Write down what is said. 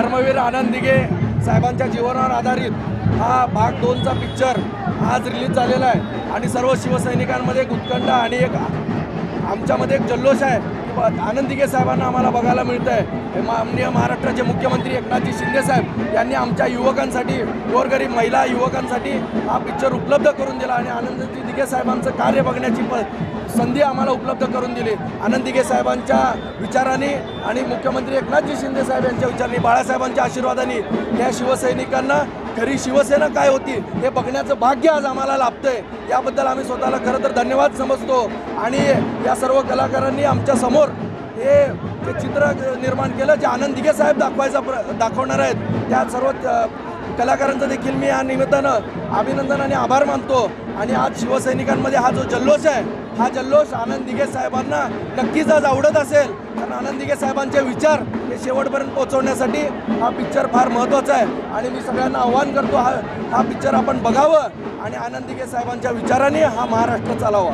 धर्मवीर आनंद दिघे साहेबांच्या जीवनावर आधारित हा भाग दोनचा पिक्चर आज रिलीज झालेला आहे. आणि सर्व शिवसैनिकांमध्ये एक उत्कंठ आणि एक आमच्यामध्ये एक जल्लोष आहे आनंद दिघे साहेबांना आम्हाला बघायला मिळतं आहे माननीय महाराष्ट्राचे मुख्यमंत्री एकनाथजी शिंदे साहेब यांनी आमच्या युवकांसाठी गोरगरीब महिला युवकांसाठी हा पिक्चर उपलब्ध करून दिला आणि आनंदजी दिघे साहेबांचं कार्य बघण्याची प संधी आम्हाला उपलब्ध करून दिली. आनंद दिघे साहेबांच्या विचाराने आणि मुख्यमंत्री एकनाथजी शिंदे साहेब यांच्या विचारांनी बाळासाहेबांच्या आशीर्वादाने या शिवसैनिकांना खरी शिवसेना काय होती हे बघण्याचं भाग्य आज आम्हाला लाभतंय. याबद्दल आम्ही स्वतःला खरं तर धन्यवाद समजतो. आणि या सर्व कलाकारांनी आमच्यासमोर हे जे चित्र निर्माण केलं जे आनंद दिघे साहेब दाखवायचा प्र दाखवणार आहेत त्या सर्व कलाकारांचं देखील मी या निमित्तानं अभिनंदन आणि आभार मानतो. आणि आज शिवसैनिकांमध्ये हा जो जल्लोष आहे हा जल्लोष आनंद दिघे साहेबांना नक्कीच आज आवडत असेल. कारण आनंद दिघे साहेबांचे विचार हे शेवटपर्यंत पोहोचवण्यासाठी हा पिक्चर फार महत्त्वाचा आहे. आणि मी सगळ्यांना आव्हान करतो हा हा पिक्चर आपण बघावं. आणि आनंद दिघे साहेबांच्या विचाराने हा महाराष्ट्र चालावा.